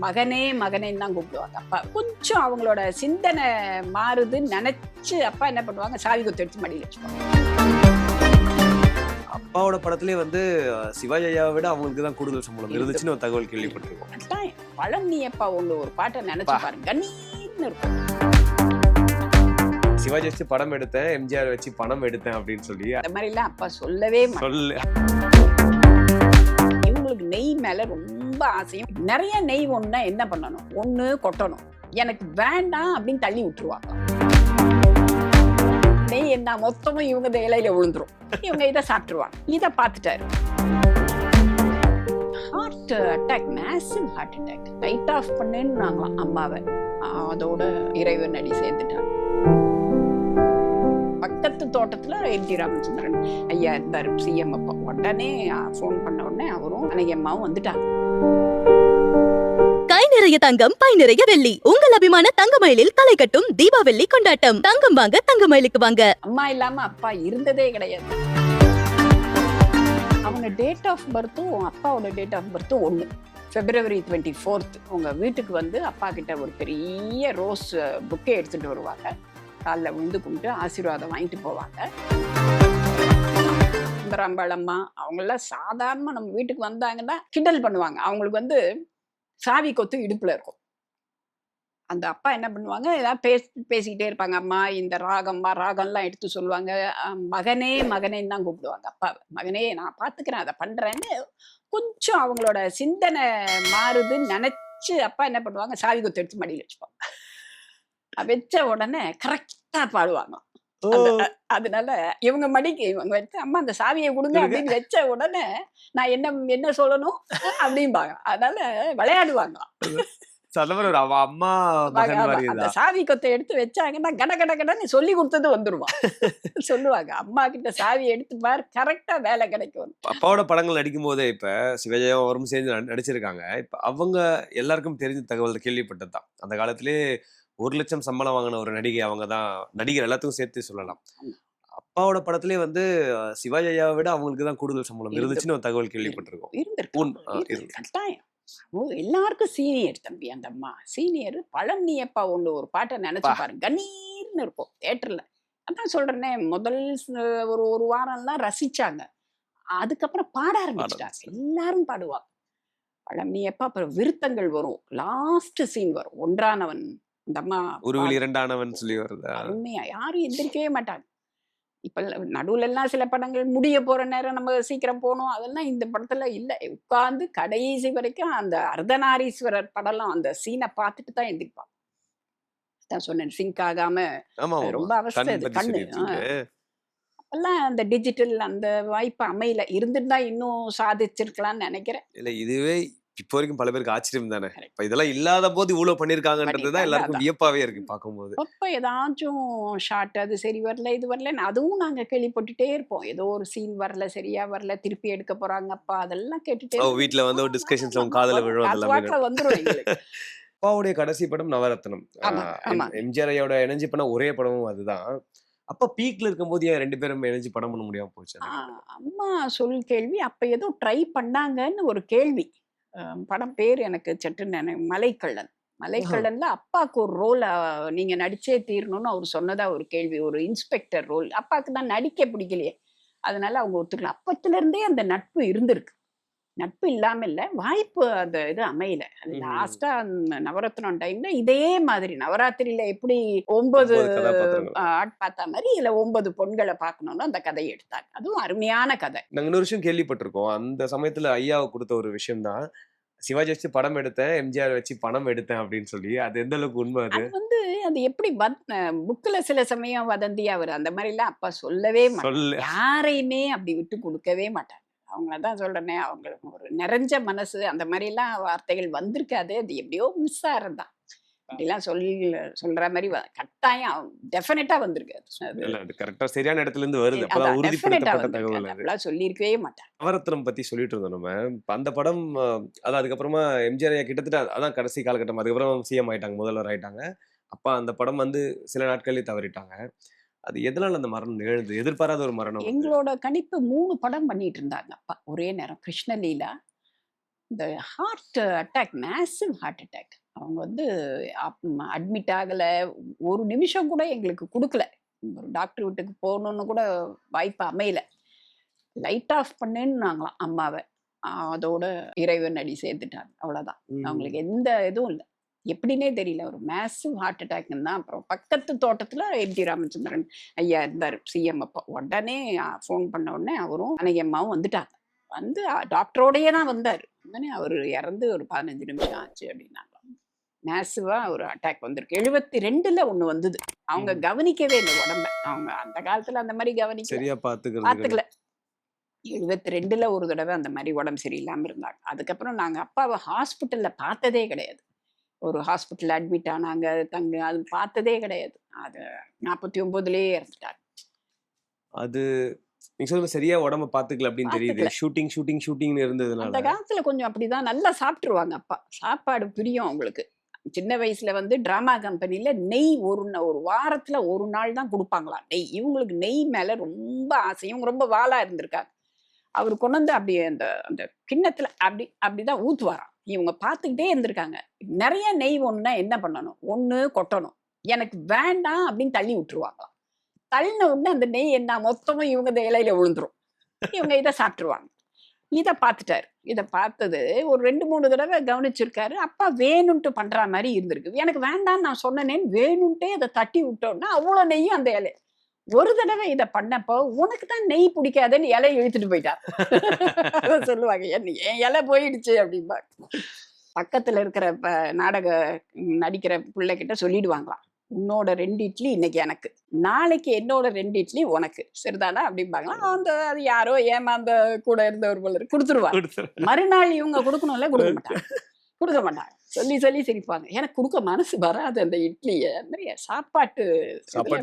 மகனே மகனேன்னு தான் கூப்பிடுவாங்க. அப்பா கொஞ்சம் அவங்களோட சிந்தனை மாறுதுன்னு நினைச்சு அப்பா என்ன பண்ணுவாங்க? சாவி கொத்து எடுத்து மடியில் வச்சுப்பாங்க. அப்பாவோட படத்திலே வந்து அஹ், சிவாஜி ஐயாவை விட அவங்களுக்கு தான் கூடுதல் சம்பளம் இருந்துச்சுன்னு ஒரு தகவல் கேள்விப்பட்டிருக்கோம். கட்டாயம் பழனி அப்பா ஒண்ணு ஒரு பாட்டை நினைச்சு. பாருங்க. கண்ணீர்னு இருக்கும். சிவாஜி வச்சு படம் எடுத்தேன் எம்ஜிஆர் வச்சு பணம் எடுத்தேன் அப்படின்னு சொல்லி. அந்த மாதிரிலாம் அப்பா சொல்லவே சொல்லு. இவங்களுக்கு நெய் மேல ரொம்ப ரொம்ப ஆசையும். நிறைய நெய் ஒண்ணுனா என்ன பண்ணணும்? ஒண்ணு கொட்டணும். எனக்கு வேண்டாம் அப்படின்னு தள்ளி விட்டுருவாங்க. நெய் என்ன மொத்தமும் இவங்க இந்த இலையில விழுந்துரும். இவங்க இதை சாப்பிட்டுருவாங்க. இதை பார்த்துட்டாரு. Heart attack massive heart attack light off பண்ணுன்னாங்களாம் அம்மாவை அதோட இறைவன் அடி சேர்ந்துட்டாங்க பக்கத்து தோட்டத்துல என் டி ராமச்சந்திரன் ஐயா இருந்தார் சிஎம் அப்பா. உடனே ஃபோன் பண்ண உடனே அவரும் அன்னைக்கு அம்மாவும் வந்துட்டாங்க. கை நிறைய தங்கம் பை நிறைய வெள்ளி. உங்கள் அபிமான தங்கமயிலில் தலை கட்டும் தீபாவளி கொண்டாட்டம். தங்கம் வாங்க தங்கமயிலுக்கு வாங்க. அம்மா இல்லாம அப்பா இருந்ததே கிடையாது. அவங்க டேட் ஆஃப் பர்த்தும் அப்பாவோட டேட் ஆஃப் பர்த்தும் ஒன்று பிப்ரவரி டுவெண்ட்டி ஃபோர்த் உங்க வீட்டுக்கு வந்து அப்பா கிட்ட ஒரு பெரிய ரோஸ் புக்கே எடுத்துட்டு வருவாங்க. காலில் விழுந்து கும்பிட்டு ஆசீர்வாதம் வாங்கிட்டு போவாங்க. சுந்தராம்பாள் அம்மா அவங்கெல்லாம் சாதாரணமாக நம்ம வீட்டுக்கு வந்தாங்கன்னா கிண்டல் பண்ணுவாங்க. அவங்களுக்கு வந்து சாவி கொத்து இடுப்புல இருக்கும். அந்த அப்பா என்ன பண்ணுவாங்க? ஏதாவது பேச பேசிக்கிட்டே இருப்பாங்க. அம்மா இந்த ராகம்மா ராகம்லாம் எடுத்து சொல்லுவாங்க. மகனே மகனேன்னு தான் கூப்பிடுவாங்க அப்பா மகனே நான் பார்த்துக்கிறேன் அதை பண்றேன்னு கொஞ்சம் அவங்களோட சிந்தனை மாறுதுன்னு நினைச்சு அப்பா என்ன பண்ணுவாங்க? சாவி கொத்து எடுத்து மடியில் வச்சுப்பாங்க. வச்ச உடனே கரெக்டா பாடுவாங்க அதனால இவங்க மடிக்கு இவங்க வச்சு அம்மா அந்த சாவியை கொடுங்க. அப்படின்னு வச்ச உடனே நான் என்ன என்ன சொல்லணும் அப்படிம்பாங்க. அதனால விளையாடுவாங்க. அந்த மாதிரி ஒரு அவ அம்மா அந்த சாவி கொத்தை எடுத்து வச்சாங்கன்னா கட கட கடன்னு சொல்லி கொடுத்தது வந்துருவான். சொல்லுவாங்க. அம்மா கிட்ட சாவி எடுத்து பார் கரெக்டா வேலை கிடைக்கும். அப்பாவோட படங்கள் நடிக்கும் போதே இப்ப சிவஜயம் அவரும் சேர்ந்து நடி- நடிச்சிருக்காங்க. இப்ப அவங்க எல்லாருக்கும் தெரிஞ்ச தகவல் கேள்விப்பட்டது தான் அந்த காலத்திலே ஒரு லட்சம் சம்பளம் வாங்கின ஒரு நடிகை அவங்க தான். நடிகர் எல்லாத்துக்கும் சேர்த்து சொல்லலாம். அப்பாவோட படத்திலே வந்து சிவாஜி ஐயாவை விட அவங்களுக்கு தான் கூடுதல் சம்பளம். இருந்துச்சுன்னு ஒரு தகவல் கேள்விப்பட்டிருக்கோம். கட்டாயம். எல்லாருக்கும் சீனியர் தம்பி அந்த அம்மா. சீனியர் பழனி அப்பா ஒண்ணு ஒரு பாட்டை நினைச்சு. பாருங்க. கணீர்னு இருக்கும் தேட்டர்ல அதான் சொல்றேனே முதல் ஒரு ஒரு வாரம்லாம் ரசிச்சாங்க. அதுக்கப்புறம் பாட ஆரம்பிச்சிட்டாங்க எல்லாரும் பாடுவாங்க பழனி அப்பா அப்புறம் விருத்தங்கள் வரும். லாஸ்ட் சீன் வரும். ஒன்றானவன் இந்த அம்மா உருவில் இரண்டானவன் சொல்லி வருதா? அருமையா. யாரும் எந்திரிக்கவே மாட்டாங்க. இப்ப நடுவுல எல்லாம் சில படங்கள் முடிய போற நேரம் நம்ம சீக்கிரம் போகணும். அதெல்லாம் இந்த படத்துல இல்ல. உட்கார்ந்து கடைசி வரைக்கும் அந்த அர்த்தநாரீஸ்வரர் படம்லாம் அந்த சீனை பார்த்துட்டு தான் எந்திரிப்பாங்க தான் சொன்னேன் சிங்க் ஆகாம. ரொம்ப அவஸ்தை கண்ணு. அப்பெல்லாம் அந்த டிஜிட்டல் அந்த வாய்ப்பு அமையல. இருந்திருந்தா இன்னும் சாதிச்சிருக்கலாம்னு நினைக்கிறேன். இல்ல இதுவே இப்போ வரைக்கும் பல பேருக்கு ஆச்சரியம் தானே? இப்ப இதெல்லாம் இல்லாத போது இவ்வளவு பண்ணிருக்காங்கன்றது தான் பண்ணிருக்காங்க, எல்லாருக்கும். வியப்பாவே இருக்கு பார்க்கும்போது. அப்போ ஏதாச்சும் ஷார்ட் அது சரி வரல இது வரலன்னு அதுவும் நாங்க கேள்விப்பட்டுட்டே இருப்போம். ஏதோ ஒரு சீன் வரல சரியா வரல திருப்பி எடுக்க போறாங்கப்பா அதெல்லாம் கேட்டுட்டே. வீட்ல வந்து ஒரு டிஸ்கஷன்ஸ் அவங்க காதுல. விழும் அதெல்லாம் வந்துரும். அப்பாவுடைய கடைசி படம் நவரத்னம். எம்ஜிஆர் ஐயோட இணைஞ்சு பண்ண ஒரே படமும் அதுதான். அப்ப பீக்ல இருக்கும்போது ஏன் ரெண்டு பேரும் இணைஞ்சு படம் பண்ண முடியாம போச்சு அம்மா சொல் கேள்வி அப்ப ஏதோ ட்ரை பண்ணாங்கன்னு ஒரு கேள்வி. படம் பேர் எனக்கு சட்டுன்னு நினை- மலைக்கள்ளன் மலைக்கள்ளன்ல அப்பாவுக்கு ஒரு ரோல் நீங்க நடிச்சே தீரணும்னு அவர் சொன்னதா ஒரு கேள்வி. ஒரு இன்ஸ்பெக்டர் ரோல். அப்பாவுக்கு தான் நடிக்க பிடிக்கலையே. அதனால அவங்க ஒத்துக்கலாம் அப்பத்துல இருந்தே அந்த நட்பு இருந்திருக்கு. நட்பு இல்லாம இல்ல வாய்ப்பு அந்த இது அமையல. லாஸ்டா நவரத்னம் டைம்ல இதே மாதிரி நவராத்திரியில எப்படி ஒன்பது பார்த்த மாதிரி இதுல ஒன்பது பொண்களை பார்க்கணும்னு அந்த கதையை எடுத்தாங்க. அதுவும் அருமையான கதை. நாங்க இன்னொரு விஷயம் கேள்விப்பட்டிருக்கோம். அந்த சமயத்துல ஐயாவை கொடுத்த ஒரு விஷயம் தான். சிவாஜி வச்சு படம் எடுத்தேன் எம்ஜிஆர் வச்சு பணம் எடுத்தேன் அப்படின்னு சொல்லி. அது எந்த அளவுக்கு உண்மை அது? வந்து அது எப்படி புக்ல சில சமயம் வதந்தியா வரும். அந்த மாதிரி எல்லாம் அப்பா சொல்லவே சொல்ல. யாரையுமே அப்படி விட்டு கொடுக்கவே மாட்டாங்க அவங்க தான் சொல்றேனே அவங்களுக்கு ஒரு நிறைஞ்ச மனசு அந்த மாதிரி எல்லாம் வார்த்தைகள் வந்திருக்காது. அது எப்படியோ மிஸ் ஆறதுதான் அப்படிலாம் சொல் சொல்ற மாதிரி கட்டாயம் டெஃபினட்டா வந்திருக்கு அது. இல்ல அது கரெக்டா சரியான இடத்துல இருந்து வருது. அப்பதான் உறுதிப்படுத்தப்பட்ட. தகவல் அது அது. அப்படிலாம் சொல்லியிருக்கவே மாட்டாங்க. நவரத்னம் பத்தி சொல்லிட்டு இருந்தோம் நம்ம. அந்த படம் அதான் அதுக்கப்புறமா எம்ஜிஆர் கிட்டத்தட்ட அதான் கடைசி காலகட்டம். அதுக்கப்புறம் சிஎம் ஆயிட்டாங்க முதல்வர் ஆயிட்டாங்க. அப்ப அந்த படம் வந்து சில நாட்களே தவறிட்டாங்க. அது எதனால அந்த மரணம் நிகழ்ந்து எதிர்பாராத ஒரு மரணம். எங்களோட கணிப்பு மூணு படம் பண்ணிட்டு இருந்தாங்க அப்பா. ஒரே நேரம். கிருஷ்ணலீலா இந்த heart attack massive heart attack அவங்க வந்து அட்மிட் ஆகலை. ஒரு நிமிஷம் கூட எங்களுக்கு கொடுக்கல. ஒரு டாக்டர் வீட்டுக்கு போகணுன்னு கூட வாய்ப்பு அமையல. லைட் ஆஃப் பண்ணுன்னாங்களாம் அம்மாவை. ஆஹ் அதோட இறைவன் அடி சேர்த்துட்டாங்க அவ்வளோதான். அவங்களுக்கு எந்த இதுவும் இல்லை. எப்படின்னே தெரியல. ஒரு மேசிவ் ஹார்ட் அட்டாக்னு தான் அப்புறம் பக்கத்து தோட்டத்தில் எம்ஜி ராமச்சந்திரன் ஐயா இருந்தார் சிஎம் அப்போ. உடனே ஃபோன் பண்ண உடனே அவரும் அன்னைக்கு அம்மாவும் வந்துட்டாங்க. வந்து டாக்டரோடையே தான் வந்தார். உடனே அவர் இறந்து ஒரு பதினஞ்சு நிமிஷம் ஆச்சு அப்படின்னாங்க. மேசிவாக ஒரு அட்டாக் வந்திருக்கு. எழுபத்தி ரெண்டுல ஒன்று வந்தது. அவங்க. கவனிக்கவே இல்லை உடம்ப. அவங்க அந்த காலத்தில் அந்த மாதிரி கவனிக்க சரியா பார்த்துக்கல எழுபத்தி ரெண்டுல ஒரு தடவை அந்த மாதிரி உடம்பு சரியில்லாம இருந்தாங்க. அதுக்கப்புறம் நாங்க அப்பாவை ஹாஸ்பிட்டல்ல பார்த்ததே கிடையாது. ஒரு ஹாஸ்பிட்டல் அட்மிட் ஆனாங்க தங்க அது பார்த்ததே கிடையாது. அது நாற்பத்தி ஒன்பதுலயே இறந்துட்டாரு. அது நீங்க சொல்லுங்க சரியா உடம்ப பாத்துக்கல அப்படின்னு தெரியுது. ஷூட்டிங் ஷூட்டிங் ஷூட்டிங்னு அந்த இருந்ததுனால. காலத்துல கொஞ்சம் அப்படிதான் நல்லா சாப்பிட்டுருவாங்க அப்பா. சாப்பாடு பிரியம் அவங்களுக்கு. சின்ன வயசுல வந்து டிராமா கம்பெனில நெய் ஒரு ஒரு வாரத்துல ஒரு நாள் தான் கொடுப்பாங்களாம். நெய் இவங்களுக்கு நெய் மேல ரொம்ப ஆசை இவங்க ரொம்ப வாளா இருந்திருக்காங்க. அவர் கொண்டு வந்து அப்படி அந்த அந்த கிண்ணத்துல அப்படி அப்படிதான் ஊத்துவாராம். இவங்க பார்த்துக்கிட்டே இருந்திருக்காங்க. நிறைய நெய் ஒன்றுனா என்ன பண்ணணும்? ஒன்று கொட்டணும். எனக்கு வேண்டாம் அப்படின்னு தள்ளி விட்டுருவாங்களாம் தள்ளின உடனே அந்த நெய் என்ன? மொத்தமும் இவங்க இந்த இலையில விழுந்துரும். இவங்க இதை சாப்பிட்ருவாங்க இதை பார்த்துட்டாரு. இதை பார்த்தது ஒரு ரெண்டு மூணு தடவை கவனிச்சிருக்காரு. அப்பா வேணும்ட்டு பண்ற மாதிரி இருந்திருக்கு. எனக்கு வேண்டாம்னு நான் சொன்னேன்னு வேணும்ட்டே அதை தட்டி விட்டோன்னா அவ்வளோ நெய்யும் அந்த இலை ஒரு தடவை இதை பண்ணப்போ உனக்கு தான் நெய் பிடிக்காதுன்னு இலையை இழுத்துட்டு போயிட்டார் அதை சொல்லுவாங்க என் இலை போயிடுச்சு அப்படிம்பாங்க பக்கத்துல இருக்கிற நாடக நடிக்கிற பிள்ளைகிட்ட சொல்லிடுவாங்களாம் உன்னோட ரெண்டு இட்லி இன்னைக்கு எனக்கு நாளைக்கு என்னோட ரெண்டு இட்லி உனக்கு சரிதானா? அப்படிம்பாங்களாம் அந்த அது யாரோ ஏமாந்த கூட இருந்தவர் போல கொடுத்துருவாங்க. மறுநாள் இவங்க கொடுக்கணும்ல கொடுக்க. மாட்டாங்க. கொடுக்க மாட்டாங்க. சொல்லி சொல்லி சிரிப்பாங்க. எனக்கு கொடுக்க மனசு வராது அந்த இட்லியை. அந்த மாதிரி சாப்பாட்டு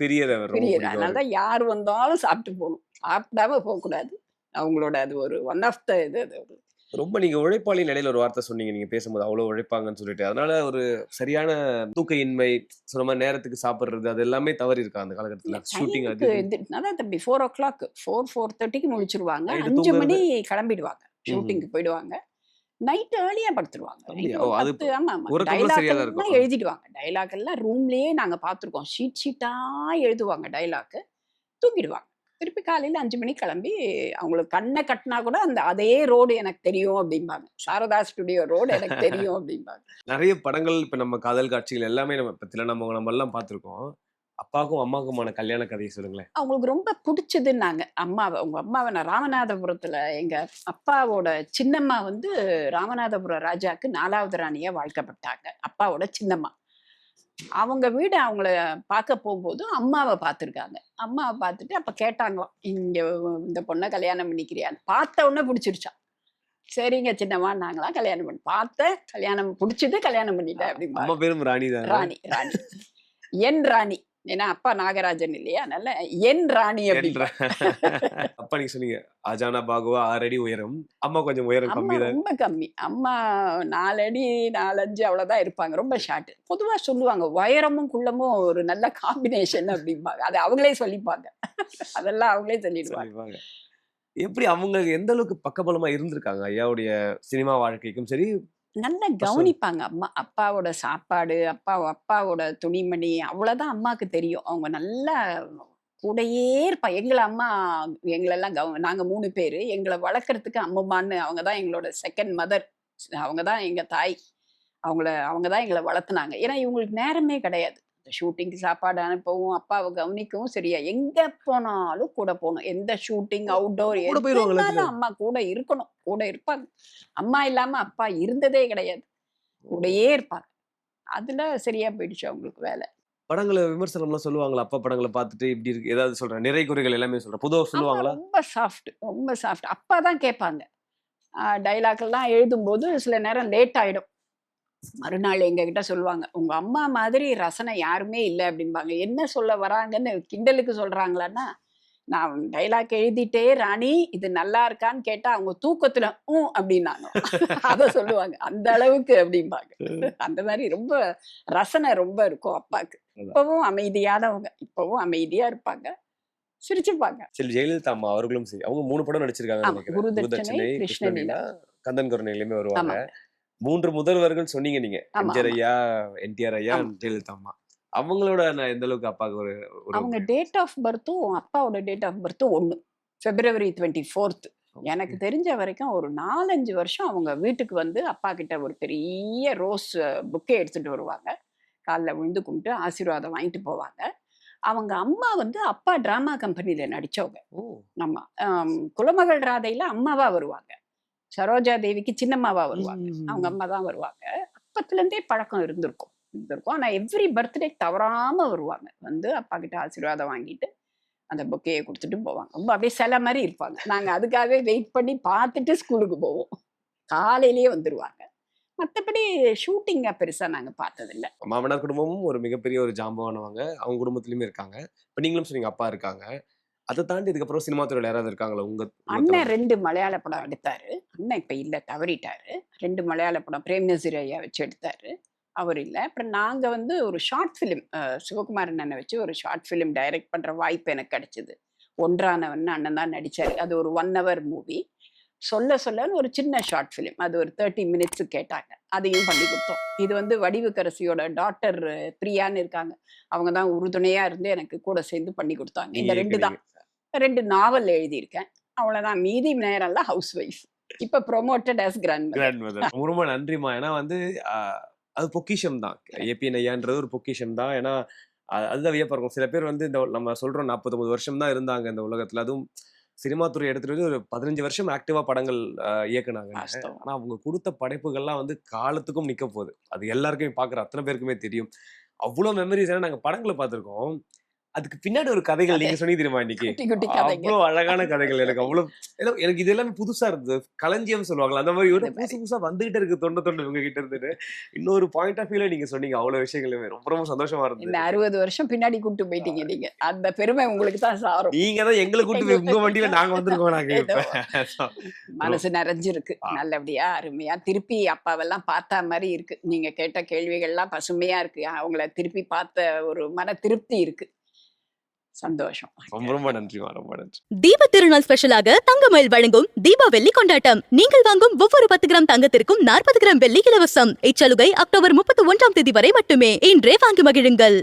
பிடிக்கும் அதனால தான் யார் வந்தாலும் சாப்பிட்டு போகணும். சாப்பிடாம போகக்கூடாது. அவங்களோட அது ஒரு ஒன் ஆஃப் த இது அது ரொம்ப நீங்க உழைப்பாளி நிலையில ஒரு வார்த்தை சொன்னீங்க. நீங்க பேசும்போது அவ்வளவு உழைப்பாங்கன்னு சொல்லிட்டு. அதனால ஒரு சரியான தூக்க இன்மை சொன்ன நேரத்துக்கு சாப்பிடுறது அது எல்லாமே தவறி இருக்கா அந்த காலகட்டத்துல? ஷூட்டிங் அதான் தம்பி four o'clock four four தேர்ட்டிக்கு முடிச்சிருவாங்க. அஞ்சு? மணி கிளம்பிடுவாங்க. ஷூட்டிங்க்கு போயிடுவாங்க. நைட் ஏர்லியா படுத்துருவாங்க. எழுதிடுவாங்க. டைலாக் எல்லாம் ரூம்லயே நாங்க பார்த்திருக்கோம். ஷீட் ஷீட்டா எழுதுவாங்க டைலாக் தூங்கிடுவாங்க. திருப்பி காலையில அஞ்சு மணிக்கு கிளம்பி அவங்களுக்கு கண்ணை கட்டினா கூட அந்த அதே ரோடு எனக்கு தெரியும் அப்படிம்பாங்க. சாரதா ஸ்டுடியோ ரோடு எனக்கு தெரியும் அப்படிம்பாங்க. நிறைய படங்கள் இப்ப நம்ம காதல் காட்சிகள் எல்லாமே நம்ம பத்தில நம்ம நம்ம எல்லாம் பார்த்திருக்கோம். அப்பாவுக்கும் அம்மாவுக்குமான கல்யாண கதையை சொல்லுங்களேன். அவங்களுக்கு ரொம்ப பிடிச்சதுன்னாங்க. அம்மாவை உங்க அம்மாவை நான் ராமநாதபுரத்துல எங்க அப்பாவோட சின்னம்மா வந்து ராமநாதபுரம் ராஜாக்கு நாலாவது ராணியா வாழ்க்கப்பட்டாங்க. அப்பாவோட சின்னம்மா. அவங்க வீடு அவங்கள பார்க்க போகும்போது அம்மாவை பார்த்துருக்காங்க. அம்மாவை பார்த்துட்டு அப்ப கேட்டாங்களாம் இங்க இந்த பொண்ணை கல்யாணம் பண்ணிக்கிறியான்னு. பார்த்த உடனே பிடிச்சிருச்சான் சரிங்க சின்னம்மா நாங்களாம் கல்யாணம் பண்ணி பார்த்தேன் கல்யாணம் பிடிச்சது கல்யாணம் பண்ணிட்டேன் பேரும் ராணி ராணி ராணி. என் ராணி. ஏன்னா அப்பா நாகராஜன் இல்லையா? அதனால என் ராணி அப்படி. அப்பா நீங்க சொன்னீங்க அஜானா பாகுவா ஆறு அடி உயரம். அம்மா கொஞ்சம் உயரம் கம்மி ரொம்ப கம்மி. அம்மா நாலடி நாலஞ்சு அவ்வளவுதான் இருப்பாங்க ரொம்ப ஷார்ட் பொதுவா சொல்லுவாங்க உயரமும் குள்ளமும் ஒரு நல்ல காம்பினேஷன் அப்படிம்பாங்க. அது அவங்களே சொல்லிப்பாங்க. அதெல்லாம் அவங்களே சொல்லிடுவாங்க. எப்படி அவங்க எந்த அளவுக்கு பக்கபலமா இருந்திருக்காங்க? ஐயாவுடைய சினிமா வாழ்க்கைக்கும் சரி நல்லா கவனிப்பாங்க. அம்மா அப்பாவோட சாப்பாடு அப்பா அப்பாவோட துணிமணி அவ்வளவுதான் அம்மாவுக்கு தெரியும். அவங்க நல்லா கூடயே இருப்பா. எங்களை அம்மா எங்களெல்லாம் கவ நாங்க மூணு பேர். எங்களை வளர்க்கறதுக்கு அம்மம்மான்னு அவங்க தான் எங்களோட செகண்ட் மதர் அவங்க தான் எங்க தாய். அவங்கள அவங்க தான் எங்களை வளர்த்துனாங்க. ஏன்னா இவங்களுக்கு நேரமே கிடையாது. ஷூட்டிங்க்கு சாப்பாடு அனுப்பவும் அப்பாவை கவனிக்கவும் சரியா எங்க போனாலும் கூட போகணும் எந்த ஷூட்டிங் அவுட்டோர் எதுனாலும் அம்மா கூட இருக்கணும். கூட இருப்பாங்க. அம்மா இல்லாம அப்பா இருந்ததே கிடையாது. கூடயே இருப்பாங்க. அதுல சரியா போயிடுச்சு அவங்களுக்கு வேலை. படங்களை விமர்சனம்லாம் சொல்லுவாங்களா? அப்பா படங்களை பார்த்துட்டு இப்படி இருக்கு. ஏதாவது சொல்றேன் நிறை குறைகள் எல்லாமே சொல்றேன் பொதுவாக சொல்லுவாங்களா? ரொம்ப சாஃப்ட் ரொம்ப சாஃப்ட் அப்பா தான் கேட்பாங்க. டைலாக் எல்லாம் எழுதும்போது சில நேரம் லேட் ஆயிடும். மறுநாள் எங்ககிட்ட சொல்லுவாங்க உங்க அம்மா மாதிரி ரசனை யாருமே இல்லை அப்படிம்பாங்க. என்ன சொல்ல வராங்கன்னு கிண்டலுக்கு சொல்றாங்களான்னா நான் டைலாக் எழுதிட்டே ராணி இது நல்லா இருக்கான்னு கேட்டா அவங்க தூக்கத்துல ஊ அப்படின்னாங்க. அத சொல்லுவாங்க. அந்த அளவுக்கு அப்படிம்பாங்க. அந்த மாதிரி ரொம்ப ரசனை ரொம்ப இருக்கும் அப்பாக்கு. இப்பவும் அமைதியானவங்க இப்பவும் அமைதியா இருப்பாங்க. சிரிச்சுப்பாங்க. சரி ஜெயலலிதா அம்மா அவர்களும் சரி. அவங்க மூணு படம் நடிச்சிருக்காங்க குருதட்சணை, கிருஷ்ணலீலா. கந்தன் கருணையிலுமே வருவாங்க. மூன்று முதல்வர்கள் சொன்னீங்க நீங்க. எம்ஜிஆர். ஐயா என்டிஆர் ஐயா. ஜெயலலிதா அம்மா. அவங்களோட நான் எந்த அளவுக்கு அப்பாவுக்கு ஒரு அவங்க டேட் ஆஃப் பர்த்தும் அப்பாவோட டேட் ஆஃப் பர்த்தும் ஒன்று பிப்ரவரி டுவெண்ட்டி ஃபோர்த் எனக்கு தெரிஞ்ச வரைக்கும் ஒரு நாலஞ்சு வருஷம் அவங்க வீட்டுக்கு வந்து அப்பா கிட்ட ஒரு பெரிய ரோஸ் புக்கே எடுத்துட்டு வருவாங்க. காலில் விழுந்து கும்பிட்டு ஆசீர்வாதம் வாங்கிட்டு போவாங்க. அவங்க அம்மா வந்து அப்பா டிராமா கம்பெனியில நடிச்சவங்க. ஓ. நம்ம குலமகள் ராதையில அம்மாவா வருவாங்க. சரோஜா தேவிக்கு சின்னம்மாவா வருவாங்க. அவங்க அம்மா தான் வருவாங்க. அப்பத்துல இருந்தே பழக்கம் இருந்திருக்கும். இருந்திருக்கும். ஆனா எவ்ரி பர்த்டே தவறாம வருவாங்க. வந்து அப்பா கிட்ட ஆசீர்வாதம் வாங்கிட்டு அந்த பொக்கையை கொடுத்துட்டு போவாங்க. ரொம்ப அப்படியே சில மாதிரி இருப்பாங்க. நாங்க அதுக்காகவே வெயிட் பண்ணி பார்த்துட்டு ஸ்கூலுக்கு போவோம். காலையிலேயே வந்துருவாங்க. மற்றபடி ஷூட்டிங்க பெருசா நாங்க பார்த்ததில்ல. மாமனார் குடும்பமும் ஒரு மிகப்பெரிய ஒரு ஜாம்பவானவங்க. அவங்க குடும்பத்திலயுமே இருக்காங்க. இப்ப நீங்களும் சொன்னீங்க அப்பா இருக்காங்க. அதை தாண்டி இதுக்கப்புறம் சினிமா துறையில யாராவது இருக்காங்களா? உங்க அண்ணன்? ரெண்டு மலையாள படம் எடுத்தாரு. அண்ணன் இப்ப இல்ல தவறிட்டாரு. ரெண்டு மலையாள படம் பிரேம் நசீர் ஐயா வச்சு எடுத்தாரு. அவர் இல்ல. அப்புறம் நாங்க வந்து ஒரு ஷார்ட் ஃபிலிம் சிவகுமார் அண்ணனை வச்சு ஒரு ஷார்ட் ஃபிலிம் டைரக்ட் பண்ற வாய்ப்பு எனக்கு கிடைச்சது. ஒன்றானவன் அண்ணன் தான் நடிச்சாரு. அது ஒரு ஒன் ஹவர் மூவி. சொல்ல சொல்லன்னு ஒரு சின்ன ஷார்ட் ஃபிலிம். அது ஒரு தேர்ட்டி மினிட்ஸ் கேட்டாங்க. அதையும் பண்ணி கொடுத்தோம். இது வந்து வடிவுக்கரசியோட டாட்டர் பிரியான்னு இருக்காங்க. அவங்க தான் உறுதுணையா இருந்து எனக்கு கூட சேர்ந்து பண்ணி கொடுத்தாங்க. இந்த ரெண்டு தான். ரெண்டு நாவல் எழுதியிருக்கேன். அவ்வளவுதான் மீதி நேரம்லாம் ஹவுஸ் ஒய்ஃப் இப்ப ப்ரொமோட்டட் as கிராண்ட் Grandmother. ரொம்ப நன்றிமா ஏன்னா வந்து அது பொக்கிஷம் தான். ஏபிஎன் ஐயான்றது ஒரு பொக்கிஷம் தான். ஏன்னா அதுதான் வியப்பா இருக்கும் சில பேர் வந்து இந்த நம்ம சொல்றோம் நாற்பத்தொன்பது வருஷம் தான் இருந்தாங்க இந்த உலகத்துல. அதுவும் சினிமா துறை எடுத்துட்டு வந்து ஒரு பதினஞ்சு வருஷம் ஆக்டிவா படங்கள் இயக்குனாங்க. ஆனா அவங்க கொடுத்த படைப்புகள்லாம் வந்து காலத்துக்கும் நிக்க போகுது. அது எல்லாருக்குமே பாக்குற அத்தனை பேருக்குமே தெரியும். அவ்வளவு மெமரிஸ் ஏன்னா நாங்க படங்களை பார்த்திருக்கோம். அதுக்கு பின்னாடி ஒரு கதைகள் நீங்க சொன்னீங்க தெரியுமா இன்னைக்கு? அவ்வளவு அழகான கதைகள் எனக்கு அவ்வளவு எனக்கு இது எல்லாமே புதுசா இருந்தது. களஞ்சியம் சொல்லுவாங்களா அந்த மாதிரி ஒரு. புதுசு புதுசா வந்துகிட்டே இருக்கு தொண்டை தொண்டை இவங்க கிட்ட இருந்துட்டு. இன்னொரு பாயிண்ட் ஆஃப் வியூல நீங்க சொன்னீங்க அவ்வளவு விஷயங்களுமே. ரொம்ப ரொம்ப சந்தோஷமா இந்த இருந்தது. அறுபது வருஷம் பின்னாடி கூட்டு போயிட்டீங்க நீங்க. அந்த பெருமை உங்களுக்கு தான் சாரும். நீங்க தான் எங்களை கூட்டு போய் உங்க வண்டியில நாங்க வந்திருக்கோம் நாங்க மனசு நிறைஞ்சிருக்கு. நல்லபடியா அருமையா. திருப்பி அப்பாவெல்லாம் பார்த்த மாதிரி இருக்கு. நீங்க கேட்ட கேள்விகள்லாம் பசுமையா இருக்கு. அவங்கள திருப்பி பார்த்த ஒரு மன திருப்தி இருக்கு. சந்தோஷம். ரொம்ப ரொம்ப நன்றிமா ரொம்ப நன்றி. தீப திருநாள் ஸ்பெஷலாக தங்கமயில் வழங்கும் தீபாவளி கொண்டாட்டம். நீங்கள் வாங்கும் ஒவ்வொரு பத்து கிராம் தங்கத்திற்கும் நாற்பது கிராம் வெள்ளி இலவசம். இச்சலுகை அக்டோபர் முப்பத்தி ஒன்றாம் தேதி வரை மட்டுமே. இன்றே வாங்கி மகிழுங்கள்.